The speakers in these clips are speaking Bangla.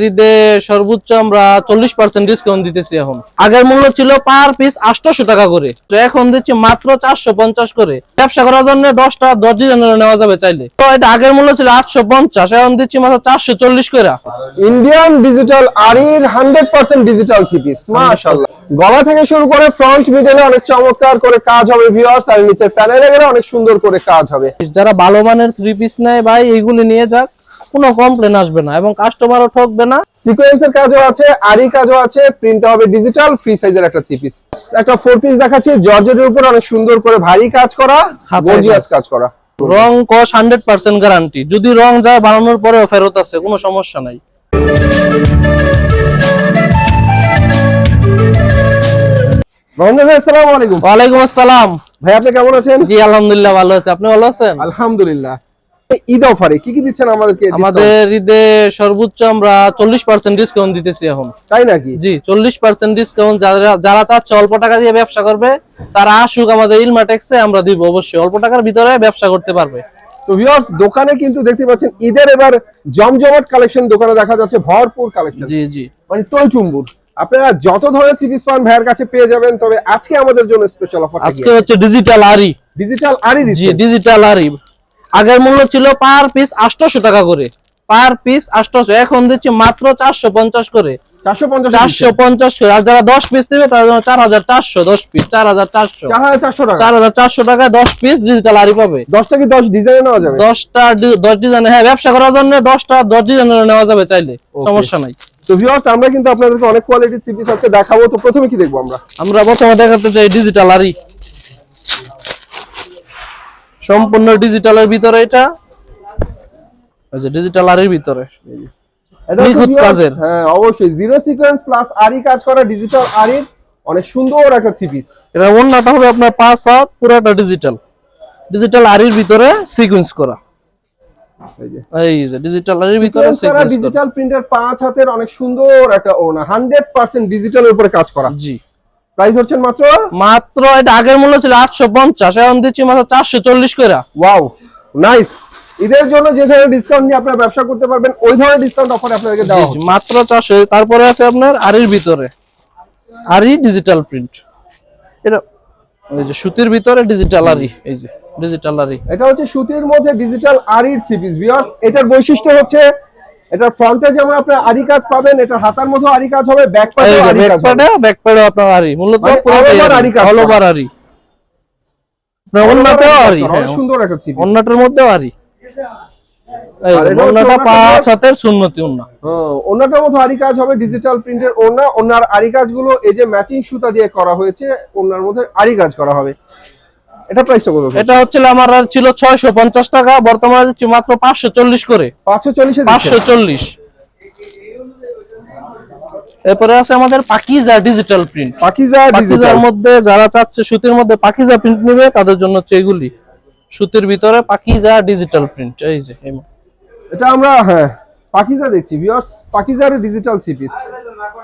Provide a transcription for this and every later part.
ঈদে সর্বোচ্চ আমরা চল্লিশ পার্সেন্ট ডিসকাউন্ট দিতেছি এখন। আগের মূল্য ছিল পার পিস আটশোশো টাকা করে। তো এখন দিচ্ছি মাত্র চারশো পঞ্চাশ করে। ব্যবসা করার জন্য দশটা দশ ডিজাইনের নেওয়া যাবে চাইলে। তো এটা আগের মূল্য ছিল আটশো পঞ্চাশ এখন দিচ্ছি মাত্র চারশো চল্লিশ করে। ইন্ডিয়ান ডিজিটাল আরির হান্ড্রেড পার্সেন্ট ডিজিটাল মাশাআল্লাহ। গলা থেকে শুরু করে ফ্রন্ট মিডলে অনেক চমৎকার করে কাজ হবে ভিউয়ার্স আর নিচের প্যানেলে অনেক সুন্দর করে কাজ হবে। যারা ভালো মানের থ্রি পিস নেয় ভাই এইগুলি নিয়ে যাক। কোনো কমপ্লেন আসবে না এবং কাস্টমারও ঠকবে না। সিকোয়েন্সের কাজও আছে আরি কাজও আছে প্রিন্ট হবে ডিজিটাল ফ্রি সাইজের একটা থ্রি পিস একটা ফোর পিস দেখাচ্ছি জর্জেটের উপর অনেক সুন্দর করে ভারী কাজ করা গর্জিয়াস কাজ। করা। রং কস হান্ড্রেড পার্সেন্ট গ্যারান্টি যদি রং যায় বানানোর পরেও ফেরত আছে কোনো সমস্যা নাই। আসসালামু আলাইকুম। ওয়ালাইকুম আসসালাম। ভাই আপনি কেমন আছেন? জি আলহামদুলিল্লাহ ভালো আছে। আপনি ভালো আছেন? আলহামদুলিল্লাহ। ঈদ অফারে কি কি দিচ্ছেন আমাদেরকে আমাদের ঈদে সর্বোচ্চ আমরা চল্লিশ পার্সেন্ট ডিসকাউন্ট দিতেছি এখন। তাই নাকি? জি চল্লিশ পার্সেন্ট ডিসকাউন্ট যারা যারা চাচ্ছে অল্প টাকা দিয়ে ব্যবসা করবে তারা আসুক আমাদের ইলমাটেক্সে আমরা দিব অবশ্যই। অল্প টাকার ভিতরে ব্যবসা করতে পারবে। তো ভিউয়ার্স দোকানে কিন্তু দেখতে পাচ্ছেন ঈদের এবার জমজমাট কালেকশন দোকানে দেখা যাচ্ছে ভরপুর কালেকশন জি জি। মানে টইচুম্বুর আপনারা যত ধরনের পিস পান ভাইয়ের কাছে পেয়ে যাবেন তবে আজকে আমাদের জন্য স্পেশাল অফার আজকে হচ্ছে ডিজিটাল আরি ডিজিটাল আরি জি ডিজিটাল আরি আগের মূল্য ছিল পার পিস আটশোশো টাকা করে। পার পিস আটশোশো। এখন দিচ্ছি মাত্র চারশো পঞ্চাশ করে। চারশো পঞ্চাশ করে। আর যারা দশ পিস নেবে জন্য চার হাজার চারশো দশ পিস চার হাজার চারশো। চার হাজার চারশো টাকায় দশ পিস ডিজিটাল আরি পাবে। দশটা কি দশ ডিজাইনে নেওয়া যাবে? দশটা দশ ডিজাইন হ্যাঁ ব্যবসা করার জন্য দশটা দশ ডিজাইনের নেওয়া যাবে চাইলে। সমস্যা নাই। তো ভিউয়ার্স আমরা কিন্তু আপনাদেরকে অনেক কোয়ালিটির থ্রি পিস আজকে দেখাবো। তো প্রথমে কি দেখব আমরা? আমরা প্রথমে দেখাতে চাই ডিজিটাল আরি সম্পূর্ণ ডিজিটালের ভিতরে এটা? ওই যে ডিজিটাল আরির ভিতরে। নিখুঁত কাজের। হ্যাঁ অবশ্যই। জিরো সিকোয়েন্স প্লাস আরি কাজ করা ডিজিটাল আরির অনেক সুন্দর একটা থ্রি পিস এটা অন্যটা হবে আপনার পাঁচ হাত পুরোটা ডিজিটাল ডিজিটাল আরির ভিতরে সিকোয়েন্স করা। এই যে। এই যে ডিজিটাল আরির ভিতরে সিকোয়েন্স করা ডিজিটাল প্রিন্টার পাঁচ হাতের অনেক সুন্দর একটা হান্ড্রেড পার্সেন্ট ডিজিটালের উপরে কাজ করা। জি। প্রাইস হচ্ছেন মাত্র? মাত্র এটা আগের মূল্য ছিল আটশো পঞ্চাশ এখন দিচ্ছি মাত্র চারশো চল্লিশ করে ওয়াও নাইস ঈদের জন্য যে ধরনের ডিসকাউন্ট নিয়ে আপনারা ব্যবসা করতে পারবেন ওই ধরনের ডিসকাউন্ট অফার আপনাদেরকে দেওয়া হবে। মাত্র চারশো। তারপরে আছে আপনার আরির ভিতরে। আরি ডিজিটাল প্রিন্ট এটা এই যে সুতির ভিতরে ডিজিটাল আরি এই যে ডিজিটাল আরি এটা হচ্ছে সুতির মধ্যে ডিজিটাল আরির থ্রি পিস ভিউয়ার্স এটার বৈশিষ্ট্য হচ্ছে এটার ফ্রন্টে যেমন আপনার আরি কাজ পাবেন এটার হাতার মধ্যে আরি কাজ হবে ব্যাক পাশে আরি কাজ হবে। ব্যাকপ্যাডে ব্যাকপ্যাডে আপনার আরি মূলত মানে over আরি কাজ অল করা। ওভার আরি অন্যটাও আরি হ্যাঁ সুন্দর একটা পিস অন্যটার মধ্যেও আরি এই এটা অন্যটা পাঁচ হাতের শূন্যতি অন্য ওনাটার মতো আরি কাজ হবে ডিজিটাল প্রিন্টের ওনা ওনার আরি কাজগুলো এই যে ম্যাচিং সুতা দিয়ে করা হয়েছে ওনার মধ্যে আরি কাজ করা হবে। এটা প্রাইসটা কত এটা হচ্ছে আমার ছিল ছয়শো পঞ্চাশ টাকা বর্তমানে মাত্র পাঁচশো চল্লিশ করে। পাঁচশো চল্লিশে পাঁচশো চল্লিশ। এরপরে আছে আমাদের পাকিজা ডিজিটাল প্রিন্ট পাকিজা পাকিজার মধ্যে যারা চাচ্ছে সুতির মধ্যে পাকিজা প্রিন্ট নেবে তাদের জন্য হচ্ছে এগুলি। সুতির ভিতরে পাকিজা ডিজিটাল প্রিন্ট এই যে এটা আমরা হ্যাঁ পাকিজা দেখছি ভিউয়ার্স পাকিজার ডিজিটাল থ্রি পিস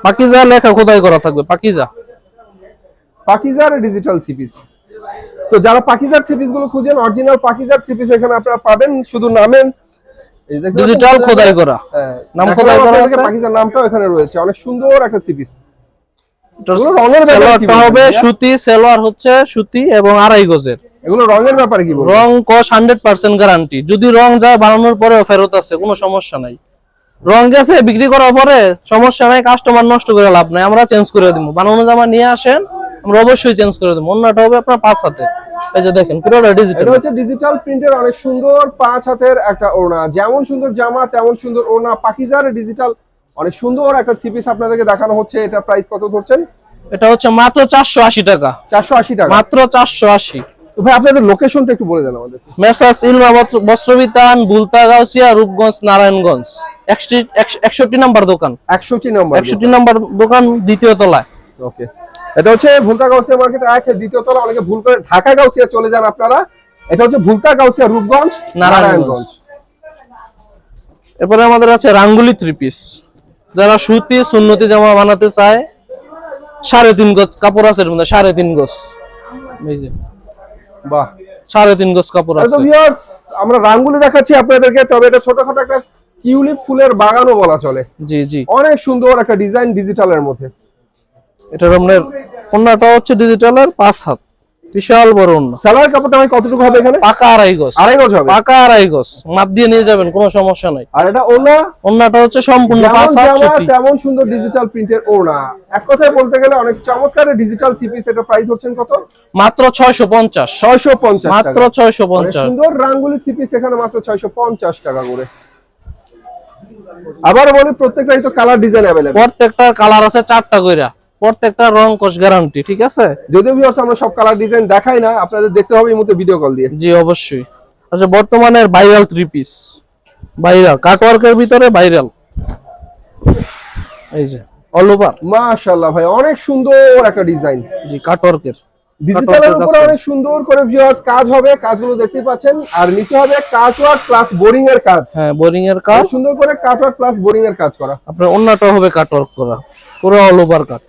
পাকিজা লেখা খোদাই করা থাকবে? পাকিজা। পাকিজার ডিজিটাল থ্রি পিস তো যারা পাকিজার থ্রি পিসগুলো খুঁজেন অরিজিনাল পাকিজার থ্রি পিস এখানে আপনারা পাবেন শুধু নামেন। ডিজিটাল খোদাই করা। হ্যাঁ, নাম খোদাই করা আছে। পাকিজার নামটাও এখানে রয়েছে অনেক সুন্দর একটা থ্রি পিস হবে সুতি সালোয়ার হচ্ছে সুতি এবং আড়াই গজের। এগুলো রঙের ব্যাপারে কি রং কস হান্ড্রেড পার্সেন্ট গ্যারান্টি যদি রং যায় বানানোর পরেও ফেরত আছে কোনো সমস্যা নাই। রং গেছে বিক্রি করার পরে সমস্যা নাই কাস্টমার নষ্ট করে লাভ নাই আমরা চেঞ্জ করে দিব। বানানো জামা নিয়ে আসেন আমরা অবশ্যই চেঞ্জ করে দেবো। অন্যটা হবে আপনার পাঁচ হাতে। এই যে দেখেন পুরোটা ডিজিটাল এটা হচ্ছে ডিজিটাল প্রিন্টের অনেক সুন্দর পাঁচ হাতের একটা ওড়না। যেমন সুন্দর জামা তেমন সুন্দর ওড়না। পাকিজার ডিজিটাল অনেক সুন্দর একটা থ্রি পিস আপনাদেরকে দেখানো হচ্ছে। এটা প্রাইস কত ধরছেন? এটা হচ্ছে মাত্র চারশো আশি টাকা। চারশো আশি টাকা। মাত্র চারশো আশি। তো ভাই আপনাদের লোকেশনটা একটু বলে দেন আমাদের। মেসাস ইলমা বস্ত্র- বস্ত্রবিতান বুলতা গাউসিয়া রূপগঞ্জ নারায়ণগঞ্জ। একষট্টি- একশ- একষট্টি নাম্বার দোকান। একষট্টি নম্বর একষট্টি নাম্বার দোকান দ্বিতীয় তলায়। ওকে এটা হচ্ছে ভুলতা গাউসিয়া মার্কেট এক দ্বিতীয় তলা অনেকে ভুল করে ঢাকা গাউসিয়া চলে যান আপনারা। এটা হচ্ছে ভুলতা গাউসিয়া রূপগঞ্জ নারায়ণগঞ্জ। এরপরে আমাদের আছে রাঙ্গুলি থ্রি পিস যারা সুতি সুন্নতি জামা বানাতে চায় সাড়ে তিন গজ কাপড় আছে এর মধ্যে সাড়ে তিন গজ। বাহ। সাড়ে তিন গজ কাপড় আছে। আমরা রাঙ্গুলি দেখাচ্ছি আপনাদেরকে তবে এটা ছোটখাটো একটা টিউলিপ ফুলের বাগানও বলা চলে। জি জি। অনেক সুন্দর একটা ডিজাইন ডিজিটালের মধ্যে। এটার আপনার ওন্নাটা হচ্ছে ডিজিটালের পাঁচ হাত। বিশাল বড় ওন্না সালোয়ার কাপড়টা ভাই কতটুকু হবে এখানে? পাকা আড়াই গজ। আড়াই গজ হবে? পাকা আড়াই গজ। মাপ দিয়ে নিয়ে যাবেন কোনো সমস্যা নাই। আর এটা ওনা ওন্নাটা হচ্ছে সম্পূর্ণ পাঁচ হাত জামা, তেমন সুন্দর ডিজিটাল প্রিন্টের ওনা এক কথায় বলতে গেলে অনেক চমৎকার ডিজিটাল থ্রি এটা প্রাইস হচ্ছেন কত? মাত্র ছয়শো পঞ্চাশ। ছয়শো পঞ্চাশ মাত্র ছয়শো অনেক পঞ্চাশ সুন্দর রাঙ্গুলি থ্রি পিস এখানে মাত্র ছয়শো পঞ্চাশ টাকা করে। আবার বলি প্রত্যেকটাই তো কালার ডিজাইন অ্যাভেলেবল প্রত্যেকটা কালার আছে চারটা কইরা। প্রত্যেকটা রং কস গ্যারান্টি ঠিক আছে? যদিও ভিউয়ার্স আমরা সব কালার ডিজাইন দেখাই না আপনাদের দেখতে হবে এই মুহূর্তে ভিডিও কল দিয়ে। জি অবশ্যই। আচ্ছা বর্তমানের ভাইরাল থ্রি পিস ভাইরাল কাটওয়ার্কের ভিতরে ভাইরাল এই যে অল ওভার মাশাআল্লাহ ভাই অনেক সুন্দর একটা ডিজাইন জি কাটওয়ার্কের ডিজিটালের কাজ উপরে। অনেক সুন্দর করে ভিউয়ার্স কাজ হবে কাজগুলো দেখতে পাচ্ছেন। আর নিচে হবে কাট কাটওয়ার্ক প্লাস বোরিং এর কাজ। হ্যাঁ বোরিং এর কাজ। সুন্দর করে কাট কাটওয়ার্ক প্লাস বোরিং এর কাজ করা। আপনার অন্যটা হবে কাটওয়ার্ক করা। পুরো অল ওভার কাট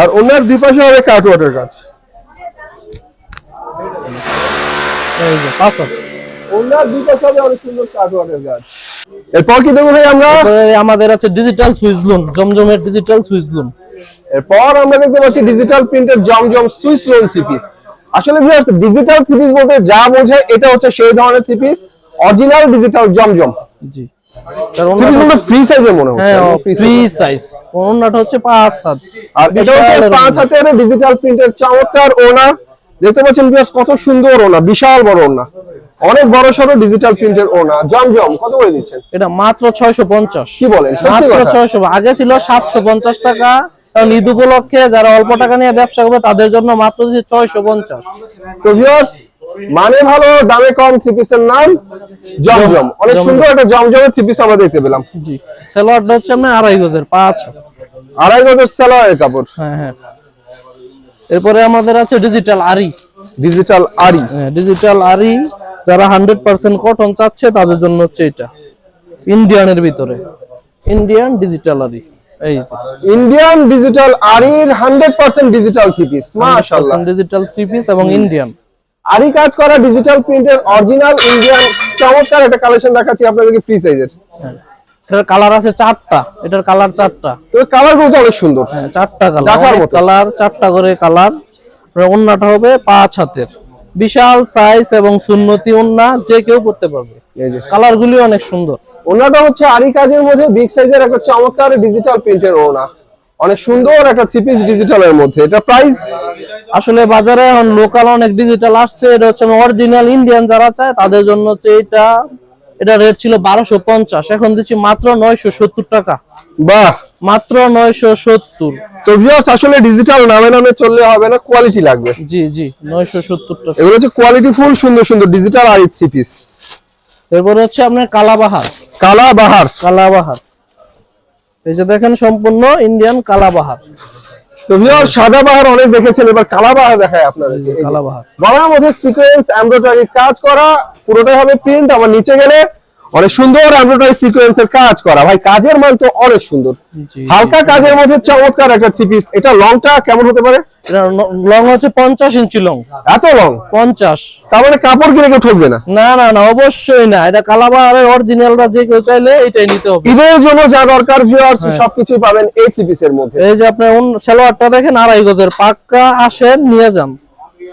আর অন্যের দুই পাশে হবে কাটওয়ার্কের কাজ এই যে পাঁচ হাত। দুই পাশে হবে অনেক সুন্দর কাটওয়ার্কের কাজ এরপর কি দেবো ভাই আমরা? আমাদের আছে ডিজিটাল সুইচ জমজমের ডিজিটাল সুইচ এরপর আমরা দেখতে পাচ্ছি ডিজিটাল প্রিন্টের জমজম আসলে ভিউয়ার্স ডিজিটাল বলতে যা বোঝায় এটা হচ্ছে সেই ধরনের অরিজিনাল ডিজিটাল জমজম। জি। ফ্রি মনে হচ্ছে হ্যাঁ free size। ফ্রি সাইজ অন্যটা হচ্ছে পাঁচ হাত আর এটা হচ্ছে বিশাল হাতের ডিজিটাল প্রিন্টের চমৎকার ওনা দেখতে পাচ্ছেন ভিউয়ার্স কত সুন্দর ওনা বিশাল বড় ওনা অনেক বড় সড়ো ডিজিটাল প্রিন্টের ওনা জমজম কত করে দিচ্ছেন? এটা মাত্র ছয়শো পঞ্চাশ। কি বলেন মাত্র ছয়শো আগে ছিল সাতশো পঞ্চাশ টাকা। কারণ ঈদ উপলক্ষে যারা অল্প টাকা নিয়ে ব্যবসা করবে তাদের জন্য মাত্র ছয়শো পঞ্চাশ। তো ভিউয়ার্স মানে ভালো দামে কম থ্রি পিসের নাম জমজম। অনেক সুন্দর একটা জমজমের থ্রি পিস আমরা দেখতে পেলাম। জি। সালোয়ারটা হচ্ছে আপনার আড়াই গজের পাঁচ। আড়াই গজের সালোয়ারের কাপড়। হ্যাঁ হ্যাঁ। এরপরে আমাদের আছে ডিজিটাল আরি ডিজিটাল আরি ডিজিটাল আরি যারা হান্ড্রেড পার্সেন্ট কটন চাচ্ছে তাদের জন্য হচ্ছে এটা। ইন্ডিয়ানের ভিতরে। ইন্ডিয়ান ডিজিটাল আরি এই Indian digital আরির hundred percent digital three piece মাশাল্লাহ ডিজিটাল থ্রি পিস এবং ইন্ডিয়ান আরি কাজ করা ডিজিটাল প্রিন্টের অরিজিনাল ইন্ডিয়ান চমৎকার একটা কালেকশন দেখাচ্ছি আপনাদেরকে ফ্রি সাইজের এটার কালার আছে চারটা এটার কালার চারটা। তো কালারগুলো অনেক সুন্দর। হ্যাঁ চারটা দেখার কালার মতো। কালার চারটা করে কালার ওন্নাটা হবে পাঁচ হাতের। বিশাল সাইজ এবং সুন্নতি ওন্না যে কেউ করতে পারবে। এই যে। কালার গুলি অনেক সুন্দর। ওনাটা হচ্ছে আরি কাজের মধ্যে বিগ সাইজের একটা চমৎকার ডিজিটাল প্রিন্টের ওনা অনেক সুন্দর একটা থ্রি পিস ডিজিটালের মধ্যে। এটা প্রাইস আসলে বাজারে এখন লোকাল অনেক ডিজিটাল আসছে এটা হচ্ছে অরিজিনাল ইন্ডিয়ান যারা চায় তাদের জন্য হচ্ছে এটা এটা রেট ছিল বারোশো পঞ্চাশ এখন দিচ্ছি মাত্র নয়শো সত্তর টাকা। বাহ! মাত্র নয়শো সত্তর। তো ভিউয়ার্স আসলে ডিজিটাল নামে নামে চললে হবে না কোয়ালিটি লাগবে। জি জি নয়শো সত্তর টাকা। এগুলো হচ্ছে কোয়ালিটি ফুল সুন্দর সুন্দর ডিজিটাল আরি থ্রি পিস এরপরে হচ্ছে আপনার কালাবাহার। কালা বাহার কালাবাহার। এই যে দেখেন সম্পূর্ণ ইন্ডিয়ান কালাবাহার সাদা বাহার অনেক দেখেছেন এবার কালাবাহার দেখায় আপনাদেরকে। কালাবাহার মধ্যে সিকোয়েন্স এমব্রয়ডারি কাজ করা পুরোটাই হবে প্রিন্ট আবার নিচে গেলে অনেক সুন্দর এমব্রয়ডারি সিকোয়েন্সের কাজ করা। ভাই কাজের মান তো অনেক সুন্দর। হালকা কাজের মধ্যে চমৎকার একটা থ্রি পিস এটা লংটা কেমন হতে পারে? লং হচ্ছে পঞ্চাশ ইঞ্চি লং এত লং পঞ্চাশ। তার মানে কাপড় কিনে কেউ ঠকবে না। না না না অবশ্যই না। এটা কালাবাহারের অরিজিনালটা যে কেউ চাইলে এটাই নিতে হবে। ঈদের জন্য যা দরকার ভিউয়ার্স হ্যাঁ। সবকিছুই পাবেন এই থ্রি পিসের মধ্যে। এই যে আপনার অন্য- সালোয়ারটা দেখেন আড়াই গজের। পাক্কা আসেন নিয়ে যান।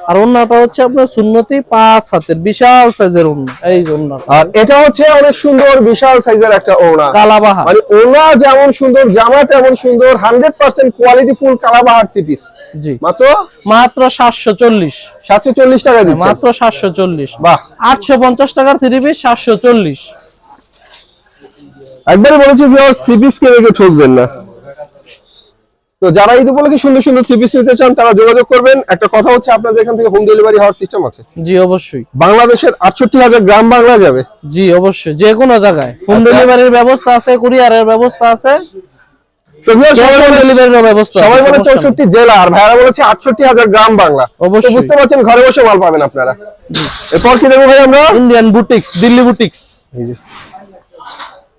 আর অন্যটা হচ্ছে আপনার সুন্নতি পাঁচ হাতের বিশাল সাইজের অন্য এই যে আর এটা হচ্ছে অনেক সুন্দর বিশাল সাইজের একটা ওড়না। কালাবাহার। মানে ওড়না যেমন সুন্দর জামা তেমন সুন্দর হান্ড্রেড পার্সেন্ট কোয়ালিটি ফুল কালাবাহার থ্রি পিস জি। মাত্র? মাত্র সাতশো চল্লিশ। সাতশো চল্লিশ টাকা দিচ্ছে। মাত্র সাতশো চল্লিশ। বাহ। আটশো পঞ্চাশ টাকার থ্রি পিস সাতশো চল্লিশ। একবারে বলেছি ভিউয়ার্স থ্রি পিস কে রেখে ঠকবেন না। তো যারা ঈদ উপলক্ষে সুন্দর সুন্দর থ্রি পিস নিতে চান তারা যোগাযোগ করবেন। একটা কথা হচ্ছে আপনাদের এখান থেকে হোম ডেলিভারি হওয়ার সিস্টেম আছে। জি অবশ্যই। বাংলাদেশের আটষট্টি হাজার গ্রাম বাংলা যাবে। জি অবশ্যই। যে কোনো জায়গায়। হোম আচ্ছা। ডেলিভারির ব্যবস্থা আছে কুরিয়ারের ব্যবস্থা আছে। তো সবাই বলে- ডেলিভারির ব্যবস্থা সবাই আছে, বলে সমস্যা নেই। চৌষট্টি জেলা আর ভাইয়ারা বলেছে আটষট্টি হাজার গ্রাম বাংলা। অবশ্যই। বুঝতে পারছেন ঘরে বসে মাল পাবেন আপনারা। এরপর কি দেবো ভাই আমরা? ইন্ডিয়ান বুটিক্স দিল্লি বুটিক্স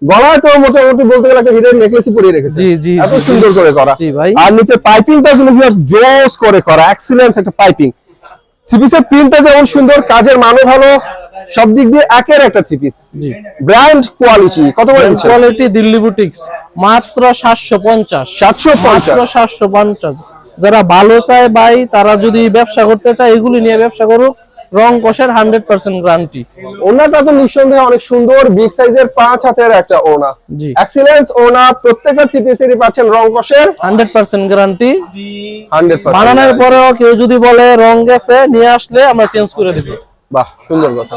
গলায় তো মোটামুটি বলতে গেলে একটা হিরের নেকলেসই পরিয়ে রেখেছে। জি, জি, এত সুন্দর করে করা। জি, ভাই। আর নিচে পাইপিংটা কিন্তু ভিউয়ার্স জোস করে করা। এক্সিলেন্স একটা পাইপিং প্রিন্টটা যেমন সুন্দর কাজের মানও ভালো সব দিক দিয়ে একের একটা জি। ব্র্যান্ড কোয়ালিটি কত করে কোয়ালিটি দিল্লি বুটিক্স মাত্র সাতশো পঞ্চাশ। 750 মাত্র সাতশো পঞ্চাশ। যারা ভালো চায় ভাই তারা যদি ব্যবসা করতে চায় এগুলি নিয়ে ব্যবসা করুক। রং কষের হান্ড্রেড পার্সেন্ট গ্যারান্টি ওনাটা তো নিঃসন্দেহে অনেক সুন্দর বিগ সাইজের পাঁচ হাতের একটা ওনা। জি। এক্সিলেন্স ওনা প্রত্যেকটা থ্রি পিসেরই পাচ্ছেন রং কষের। হান্ড্রেড পার্সেন্ট গ্যারান্টি হান্ড্রেড বানানোর পরেও কেউ যদি বলে রং গেছে নিয়ে আসলে আমরা চেঞ্জ করে দিব। বাহ সুন্দর কথা।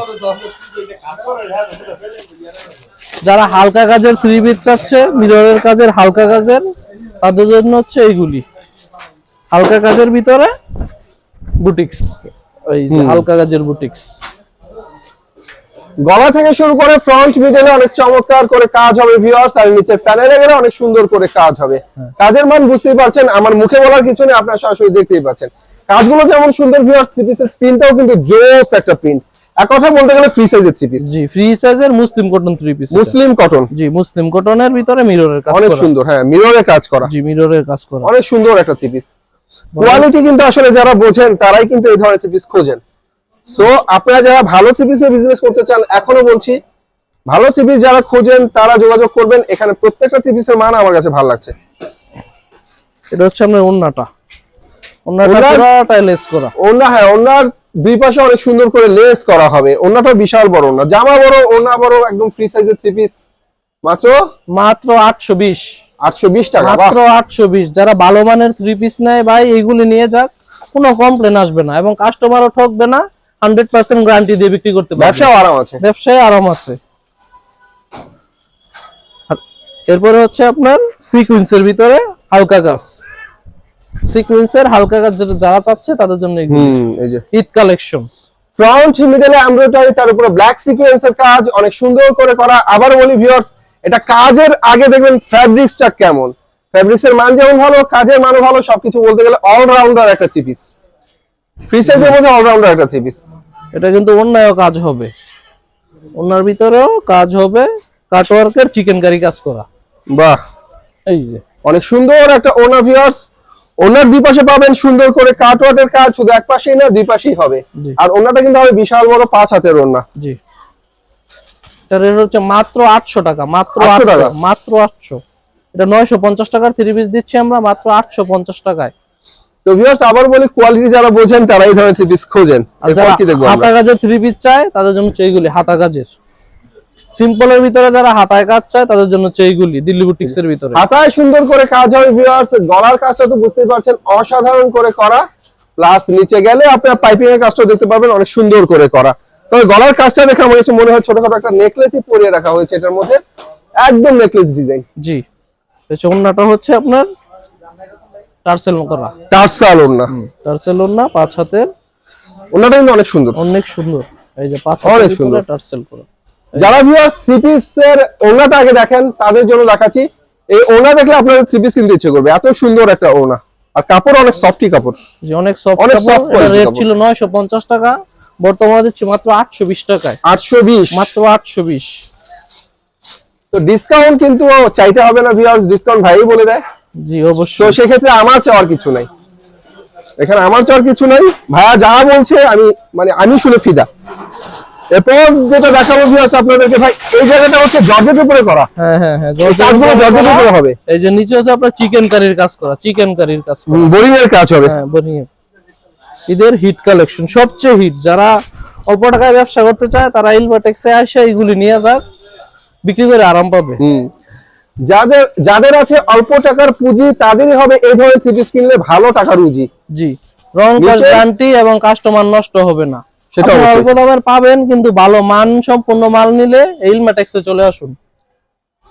যারা হালকা কাজের থ্রি পিস চাচ্ছে মিররের কাজের হালকা কাজের তাদের জন্য হচ্ছে এইগুলি। হালকা কাজের ভিতরে বুটিক্স ওই যে হুম। হালকা কাজের বুটিক্স গলা থেকে শুরু করে ফ্রন্ট মিডলে অনেক চমৎকার করে কাজ হবে ভিউয়ার্স আর নিচের প্যানেলে গেলে অনেক সুন্দর করে কাজ হবে। হ্যাঁ। কাজের মান বুঝতেই পারছেন আমার মুখে বলার কিছু নেই আপনারা সরাসরি দেখতেই পাচ্ছেন। কাজগুলো যেমন সুন্দর ভিউয়ার্স থ্রি পিসের প্রিন্টটাও কিন্তু জোস একটা প্রিন্ট এক কথা বলতে গেলে ফ্রি সাইজের থ্রি পিস জি ফ্রি সাইজের muslin cotton three piece muslin cotton জি মুসলিম কটনের ভিতরে মিররের কাজ অনেক সুন্দর হ্যাঁ মিররে কাজ করা। জি মিররের কাজ করা। অনেক সুন্দর একটা থ্রি পিস কোয়ালিটি কিন্তু আসলে যারা বোঝেন তারাই কিন্তু এই ধরনের থ্রি পিস খোঁজেন। সো আপনারা যারা ভালো থ্রি পিসের বিজনেস করতে চান এখনও বলছি ভালো থ্রি পিস যারা খোঁজেন তারা যোগাযোগ করবেন। এখানে প্রত্যেকটা থ্রি পিসের মান আমার কাছে ভালো লাগছে। এটা হচ্ছে আপনার ওন্নাটা। ওন্নাটা ওন্নার- লেস করা। ওনা হ্যাঁ ওনার দুই পাশে অনেক সুন্দর করে লেস করা হবে। ওনাটা বিশাল বড় না জামা বড় ওনা বড় একদম ফ্রি সাইজের থ্রি মাত্র? মাত্র আটশো বিশ। টাকা মাত্র যারা ভালো মানের থ্রি পিস নেয় ভাই এইগুলি নিয়ে যাক কোনো কমপ্লেন আসবে না এবং কাস্টমারও ঠকবে না হান্ড্রেড পার্সেন্ট গ্যারান্টি দিয়ে বিক্রি করতে পারবে। ব্যবসাও আরাম আছে। ব্যবসায় আরাম আছে। এরপরে হচ্ছে আপনার সিকুয়েন্সের ভিতরে হালকা কাজ সিকুয়েন্সের হালকা কাজ যারা চাচ্ছে তাদের জন্য এই যে। ঈদ কালেকশন ফ্রন্ট মিডলে এমব্রয়ডারি তার উপরে ব্ল্যাক সিকোয়েন্সের কাজ অনেক সুন্দর করে করা। আবার বলি ভিউয়ার্স এটা কাজের আগে দেখবেন ফ্যাব্রিক্সটা কেমন? ফ্যাব্রিক্সের মান যেমন ভালো কাজের মানও ভালো সবকিছু বলতে গেলে অলরাউন্ডার একটা থ্রি পিস ফ্রি সাইজের মধ্যে অলরাউন্ডার একটা থ্রি পিস এটা কিন্তু অন্যায়ও কাজ হবে। ওনার ভিতরেও কাজ হবে কাটওয়ার্কের চিকেন কারি কাজ করা। বাহ! এই যে। অনেক সুন্দর একটা ওনার ভিউয়ার্স ওনার দুই পাশে পাবেন সুন্দর করে কাটওয়ার্কের কাজ শুধু এক পাশেই না দুই পাশেই হবে। আর ওনাটা কিন্তু হবে বিশাল বড় পাঁচ হাতের ওনা জি। এটা রেট হচ্ছে মাত্র আটশো টাকা মাত্র 800 আটশো টাকা? মাত্র আটশো। এটা নয়শো পঞ্চাশ টাকার থ্রি পিস দিচ্ছি আমরা মাত্র আটশো পঞ্চাশ টাকায়। তো ভিউয়ার্স আবার বলি কোয়ালিটি যারা বোঝেন তারা এই ধরনের থ্রি পিস খোঁজেন। আর যারা হাতা কাজের থ্রি পিস চায় তাদের জন্য এইগুলি হাতা কাজের সিম্পলের ভিতরে যারা হাতায় কাজ চায় তাদের জন্য এইগুলি দিল্লি বুটিক্স এর ভিতরে। হাতায় সুন্দর করে কাজ হবে ভিউয়ার্স গলার কাজটা তো বুঝতেই পারছেন অসাধারণ করে করা। প্লাস নিচে গেলে আপনার পাইপিং এর কাজটা দেখতে পাবেন অনেক সুন্দর করে করা। তবে গলার কাজটা দেখে আমার কাছে মনে হয় ছোটখাটো একটা নেকলেসই পরিয়ে রাখা হয়েছে এটার মধ্যে। একদম নেকলেস ডিজাইন জি। ওন্নাটা হচ্ছে আপনার টার্সেল করা টার্সাল ওড়না। টার্সেল ওন্না পাঁচ হাতের। ওড়নাটা কিন্তু অনেক সুন্দর। অনেক সুন্দর। এই যে পাঁচ অনেক সুন্দর। টার্সেল করা। যারা ভিউয়ার্স থ্রি পিসের ওড়নাটা আগে দেখেন তাদের জন্য দেখাচ্ছি এই ওড়না দেখলে আপনাদের থ্রি পিস কিনতে ইচ্ছে করবে। এত সুন্দর একটা ওড়না। আর কাপড় অনেক সফটি কাপড়। যে অনেক সফট অনেক quality রেট ছিল নয়শো পঞ্চাশ টাকা। বর্তমানে দিচ্ছি মাত্র আটশো বিশ টাকায়। আটশো বিশ? মাত্র আটশো বিশ। তো ডিসকাউন্ট কিন্তু চাইতে হবে না ভিউয়ার্স ডিসকাউন্ট ভাই বলে দেয়। জি তো অবশ্যই সেক্ষেত্রে আমার চাওয়ার কিছু নাই। এখানে আমার চাওয়ার কিছু নাই। ভাইয়া যা বলছে আমি মানে আমি শুনে ফিদা। এরপর যেটা দেখাবো ভিউয়ার্স আপনাদেরকে ভাই এই জায়গাটা হচ্ছে জর্জেটের উপরে করা। হ্যাঁ হ্যাঁ হ্যাঁ কাজগুলো জর্জেটের উপরে হবে। এই যে নিচে হচ্ছে আপনার চিকেন কারির কাজ করা চিকেন কারির কাজ বোরিং এর কাজ হবে। হ্যাঁ বনিয়ে ঈদের হিট কালেকশন সবচেয়ে হিট যারা অল্প টাকায় ব্যবসা করতে চায় তারা ইলভাটেক্সে আসে এইগুলি নিয়ে যাক বিক্রি করে আরাম পাবে। যাদের যাদের আছে অল্প টাকার পুঁজি তাদেরই হবে এই ধরনের থ্রি পিস কিনলে ভালো রুজি জি রং গ্যারান্টি এবং কাস্টমার নষ্ট হবে না। সেটা অল্প দামের পাবেন কিন্তু ভালো মান সম্পূর্ণ মাল নিলে ইলমেটেক্সে চলে আসুন।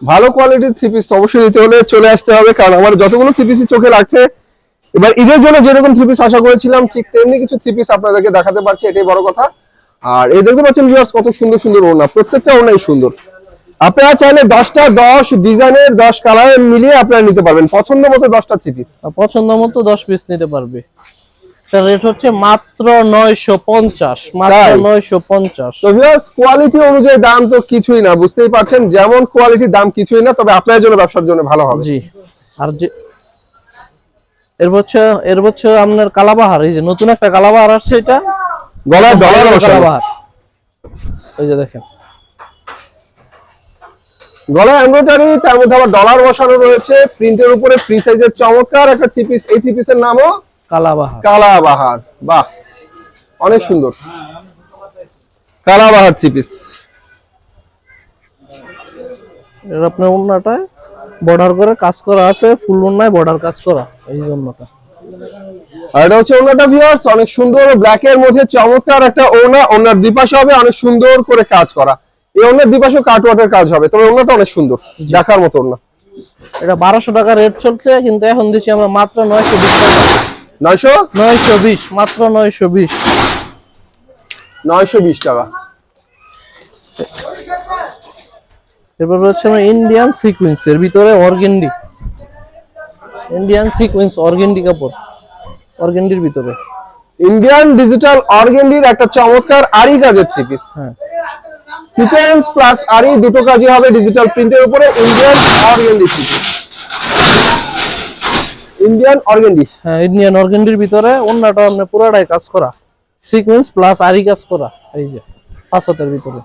ভালো কোয়ালিটির থ্রি পিস অবশ্যই নিতে হলে চলে আসতে হবে কারণ আমার যতগুলো থ্রি পিস চোখে লাগছে এবার ঈদের জন্য যেরকম থ্রি পিস আশা করেছিলাম ঠিক তেমনি কিছু থ্রি পিস আপনাদেরকে দেখাতে পারছি এটাই বড় কথা। আর এই দেখতে পাচ্ছেন ভিউয়ার্স কত সুন্দর সুন্দর ওড়না প্রত্যেকটা ওড়নাই সুন্দর। আপনারা চাইলে দশটা দশ ডিজাইনের দশ কালার মিলিয়ে আপনারা নিতে পারবেন। পছন্দ মতো দশটা থ্রি পিস পছন্দ মতো দশ পিস নিতে পারবে। তার রেট হচ্ছে মাত্র নয়শো পঞ্চাশ মাত্র নয়শো পঞ্চাশ। তো কোয়ালিটি অনুযায়ী দাম তো কিছুই না বুঝতেই পারছেন? যেমন কোয়ালিটি দাম কিছুই না তবে আপনার জন্য ব্যবসার জন্য ভালো হবে। জি। আর যে এর বছর এর বছর আপনার কালাবাহার এই যে নতুন একটা কালাবাহার আসছে এটা। গলায় ডলার কালাবাহার। এই যে দেখেন। গলায় এমব্রয়ডারি তার মধ্যে আবার ডলার বসানো রয়েছে। প্রিন্টের উপরে ফ্রি সাইজের চমৎকার একটা থ্রি পিস এই থ্রি পিসের নামও কালাবাহার। কালাবাহার। বাহ অনেক সুন্দর। কালাবাহার থ্রি পিস এর আপনার ওন্নাটায় বর্ডার করে কাজ করা আছে ফুল ওন্নায় বর্ডার কাজ করা এই জন্যটা আর এটা হচ্ছে ওনাটা ভিউয়ার্স অনেক সুন্দর ব্ল্যাক এর মধ্যে চমৎকার একটা ওনা ওনার দুপাশে হবে অনেক সুন্দর করে কাজ করা। এই ওনার দুপাশে কাজ হবে তবে ওনাটা অনেক সুন্দর দেখার মতো ওনা এটা টাকা রেট চলছে কিন্তু এখন দিচ্ছি আমরা মাত্র নয়শো বিশ টাকা। নয়শো? নয়শো বিশ মাত্র নয়শো বিশ। নয়শো বিশ টাকা। এরপর হচ্ছে আমরা ইন্ডিয়ান সিকুয়েন্স এর ভিতরে অর্গেন্ডি ইন্ডিয়ান সিকুয়েন্স অর্গেন্ডি কাপড় অর্গেন্ডির ভিতরে। ইন্ডিয়ান ডিজিটাল অর্গেন্ডির একটা চমৎকার আরি কাজের থ্রি পিস হ্যাঁ। সিকোয়েন্স প্লাস আরি দুটো কাজই হবে ডিজিটাল প্রিন্টের উপরে Indian organdy three piece Indian organdy হ্যাঁ ইন্ডিয়ান অর্গেন্ডির ভিতরে অন্যটা আপনার পুরোটাই কাজ করা। সিকুয়েন্স প্লাস আরি কাজ করা এই যে পাঁচ হাতের ভিতরে।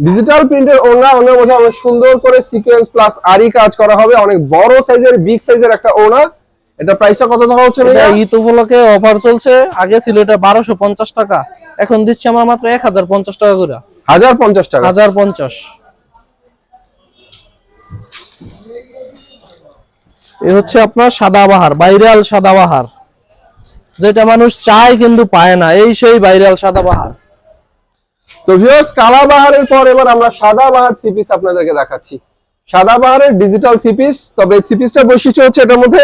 ডিজিটাল প্রিন্টের ওনা ওনার মধ্যে অনেক সুন্দর করে সিকোয়েন্স প্লাস আরি কাজ করা হবে। অনেক বড় সাইজের বিগ সাইজের একটা ওনা এটা প্রাইসটা কত টাকা হচ্ছে এটা ভাইয়া? ঈদ উপলক্ষে অফার চলছে। আগে ছিল এটা বারোশো পঞ্চাশ টাকা। এখন দিচ্ছি আমরা মাত্র এক হাজার পঞ্চাশ টাকা করে। হাজার পঞ্চাশ টাকা। হাজার পঞ্চাশ। এ হচ্ছে আপনার সাদাবাহার ভাইরাল সাদাবাহার যেটা মানুষ চায় কিন্তু পায় না এই সেই ভাইরাল সাদাবাহার তো ভিউয়ার্স কালা বাহারের পর এবার আমরা সাদা বাহার থ্রি পিস আপনাদেরকে দেখাচ্ছি। সাদা বাহারের ডিজিটাল থ্রি পিস তবে থ্রি পিসটার বৈশিষ্ট্য হচ্ছে এটার মধ্যে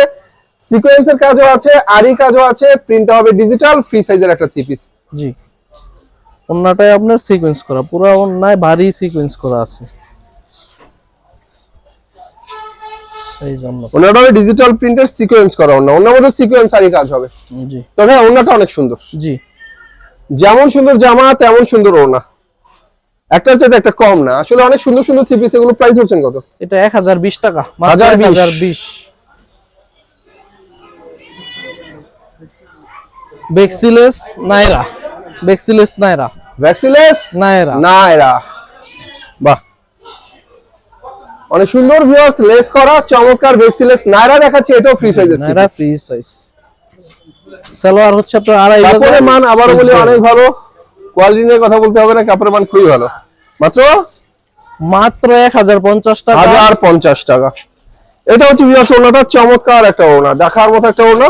সিকোয়েন্সের কাজও আছে আরি কাজও আছে প্রিন্টটা হবে ডিজিটাল ফ্রি সাইজের একটা থ্রি পিস জি। অন্যটাই আপনার সিকোয়েন্স করা পুরো অন্যায় ভারী সিকোয়েন্স করা আছে। ওনাটা ডিজিটাল প্রিন্টের সিকোয়েন্স করা অন্য মধ্যে সিকোয়েন্স আরি কাজ হবে। জি। তবে ওনাটা অনেক সুন্দর। জি। যেমন সুন্দর জামা তেমন সুন্দর ওনা একটা চাইতে একটা কম না। আসলে অনেক সুন্দর সুন্দর থ্রি পিস এগুলো প্রাইস হচ্ছেন কত? এটা এক হাজার বিশ টাকা মাত্র হাজার এক বিশ। বেক্সিলেস নাইরা বেক্সিলেস নাইরা নাইরা বাহ। অনেক সুন্দর ভিউয়ার্স লেস করা চমৎকার ভেক্সিলেস নাইরা দেখাচ্ছে এটাও ফ্রি সাইজের নাইরা ফ্রি সাইজ সালোয়ার হচ্ছে আপনার আড়াই মান বলি অনেক ভালো। কোয়ালিটি নিয়ে কথা বলতে হবে না কাপড়ের মান খুবই ভালো। মাত্র? মাত্র এক হাজার পঞ্চাশ টাকা। হাজার পঞ্চাশ টাকা। এটা হচ্ছে ওনাটা চমৎকার একটা ওনা দেখার মতো একটা ওনা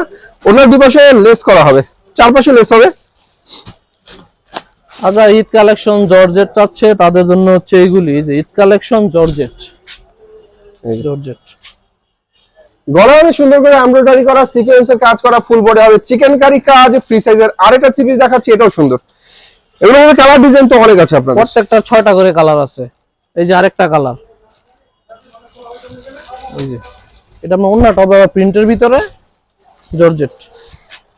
ওনার দুপাশে লেস করা হবে। চারপাশে লেস হবে। আচ্ছা ঈদ কালেকশন জর্জেট চাচ্ছে তাদের জন্য হচ্ছে এইগুলি যে ঈদ কালেকশন জর্জেট। জর্জেট। গলায় অনেক সুন্দর করে এমব্রয়ডারি করা সিকোয়েন্সের কাজ করা ফুল বডি হবে। চিকেন কারি কাজ ফ্রি সাইজের আরেকটা সিরিজ দেখাচ্ছি এটাও সুন্দর। এগুলোর কালার ডিজাইন তো অনেক আছে আপনাদের। প্রত্যেকটা ছয়টা করে কালার আছে। এই যে আরেকটা কালার এই যে এটা আপনার অন্য টপ প্রিন্টের ভিতরে জর্জেট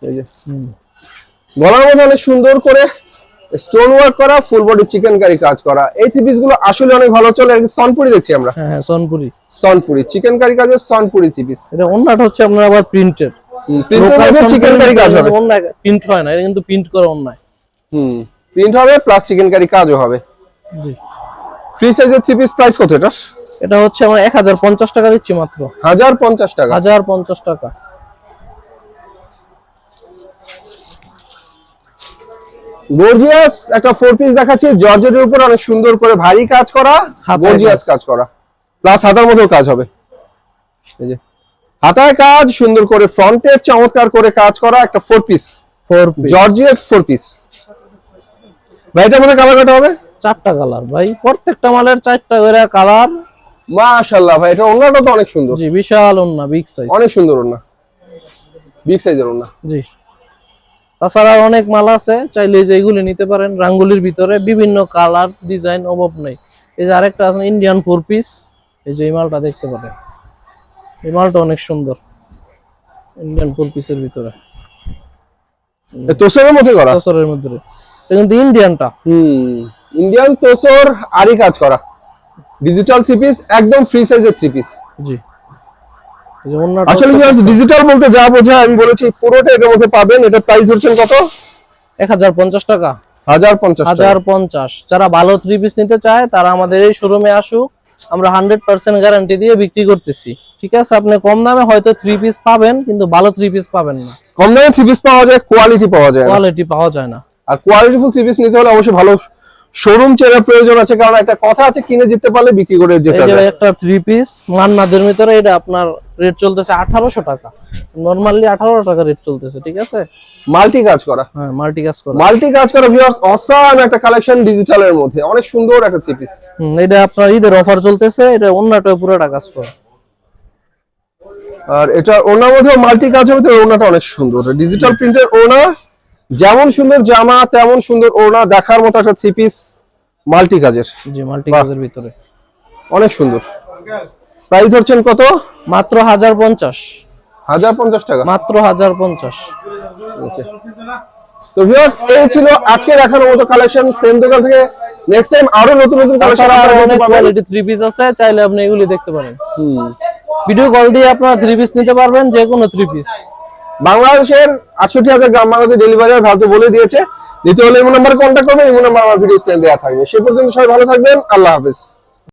এই যে গলার মধ্যে অনেক সুন্দর করে স্টোন ওয়ার্ক করা ফুল বডি চিকেন কারি কাজ করা। এই থ্রি পিসগুলো আসলে অনেক ভালো চলে। আর সনপুরি দেখছি আমরা। হ্যাঁ হ্যাঁ সোনপুরি সনপুরি চিকেন কারি কাজের সনপুরি থ্রি পিস এটা অন্যটা হচ্ছে আপনার আবার প্রিন্টের চিকেন কারি কাজ হবে। প্রিন্ট হয় না এটা কিন্তু প্রিন্ট করা অন্যায়। হুম। প্রিন্ট হবে প্লাস চিকেন কারি কাজও হবে। জি। ফ্রি সাইজের থ্রি পিস প্রাইস কত এটা এটা হচ্ছে আমরা এক হাজার পঞ্চাশ টাকা দিচ্ছি মাত্র। হাজার পঞ্চাশ টাকা। হাজার পঞ্চাশ টাকা। গর্জিয়াস একটা ফোর পিস দেখাচ্ছি জর্জেটের উপর অনেক সুন্দর করে ভারী কাজ করা গর্জিয়াস কাজ। কাজ করা। প্লাস হাতার মধ্যেও কাজ হবে। এই যে হাতায় কাজ সুন্দর করে ফ্রন্টে চমৎকার করে কাজ করা একটা four piece four gorgeous four piece ভাই এটার মধ্যে কালার কাটা হবে? চারটা কালার ভাই। প্রত্যেকটা মালের চারটা করে কালার মাশাআল্লাহ ভাই এটা ওনাটা তো অনেক সুন্দর। জি বিশাল ওন্না বিগ সাইজ অনেক সুন্দর ওনা বিগ সাইজের ওনা জি। তাছাড়া অনেক মাল আছে চাইলে যে এগুলি নিতে পারেন রাঙ্গুলির ভিতরে বিভিন্ন কালার ডিজাইন অভাব নেই। এই যে আরেকটা আছে ইন্ডিয়ান ফোর পিস এই যে এই মালটা দেখতে পারেন। এই মালটা অনেক সুন্দর ইন্ডিয়ান ফোর পিসের ভিতরে। তোসরের মধ্যে করা? বছরের মধ্যে। এটা কিন্তু ইন্ডিয়ানটা হুম ইন্ডিয়ান তোসর আরই কাজ করা। ডিজিটাল থ্রি পিস একদম ফ্রি সাইজের থ্রি পিস জি। এই যে অন্যটা আসলে ডিজিটাল বলতে যা বোঝায় আমি বলেছি পুরোটা এটার মধ্যে পাবেন। এটা প্রাইস ধরছেন কত? এক হাজার পঞ্চাশ টাকা। হাজার পঞ্চাশ হাজার পঞ্চাশ। যারা ভালো থ্রি পিস নিতে চায় তারা আমাদের এই শোরুমে আসুক। আমরা হান্ড্রেড পার্সেন্ট গ্যারান্টি দিয়ে বিক্রি করতেছি। ঠিক আছে? আপনি কম দামে হয়তো থ্রি পিস পাবেন কিন্তু ভালো থ্রি পিস পাবেন না। কম দামে থ্রি পিস পাওয়া যায় কোয়ালিটি পাওয়া যায়। কোয়ালিটি পাওয়া যায় না। আর কোয়ালিটিফুল থ্রি পিস নিতে হলে অবশ্যই ভালো শোরুম চেনার প্রয়োজন আছে কারণ একটা কথা আছে কিনে জিততে পারলে বিক্রি করে যেতে এই যে হবে। একটা থ্রি পিস মান্নাদের ভিতরে এটা আপনার রেট চলতেছে আঠারোশো টাকা। নর্মালি আঠারো টাকা রেট চলতেছে ঠিক আছে? মাল্টি কাজ করা। হ্যাঁ মাল্টি কাজ করা। মাল্টি কাজ করা ভিউয়ার্স অসাম একটা কালেকশন ডিজিটালের মধ্যে। অনেক সুন্দর একটা থ্রি পিস হুম, এটা আপনার ঈদের অফার চলতেছে এটা অন্যটা পুরোটা কাজ করা আর এটা ওনার মধ্যে মাল্টি কাজ হবে তো ওনাটা অনেক সুন্দর। ডিজিটাল প্রিন্টের ওনা যেমন সুন্দর জামা তেমন সুন্দর ওনা দেখার মতো একটা থ্রি পিস মাল্টি কাজের। জি মাল্টি। কাজের ভিতরে। অনেক সুন্দর। প্রাইস ধরছেন কত? মাত্র হাজার পঞ্চাশ। হাজার পঞ্চাশ টাকা। মাত্র হাজার পঞ্চাশ। তো ভিউয়ার্স এই ছিল আজকে দেখানোর মতো কালেকশন সেম দোকান থেকে নেক্সট টাইম আরও নতুন নতুন কালেকশন আরও অনেক কোয়ালিটি থ্রি পিস আছে চাইলে আপনি এগুলি দেখতে পারেন। ভিডিও কল দিয়ে আপনারা থ্রি পিস নিতে পারবেন যে কোনো থ্রি পিস বাংলাদেশের আটষট্টি হাজার গ্রাম বাংলাদেশ ডেলিভারি ভারতে বলে দিয়েছে। দ্বিতীয় হলে ইমো নাম্বার কন্ট্যাক্ট করবেন, ইমো নাম্বার আমার ভিডিও স্ক্রিনে দেওয়া থাকবে। সে পর্যন্ত সবাই ভালো থাকবেন, আল্লাহ হাফেজ।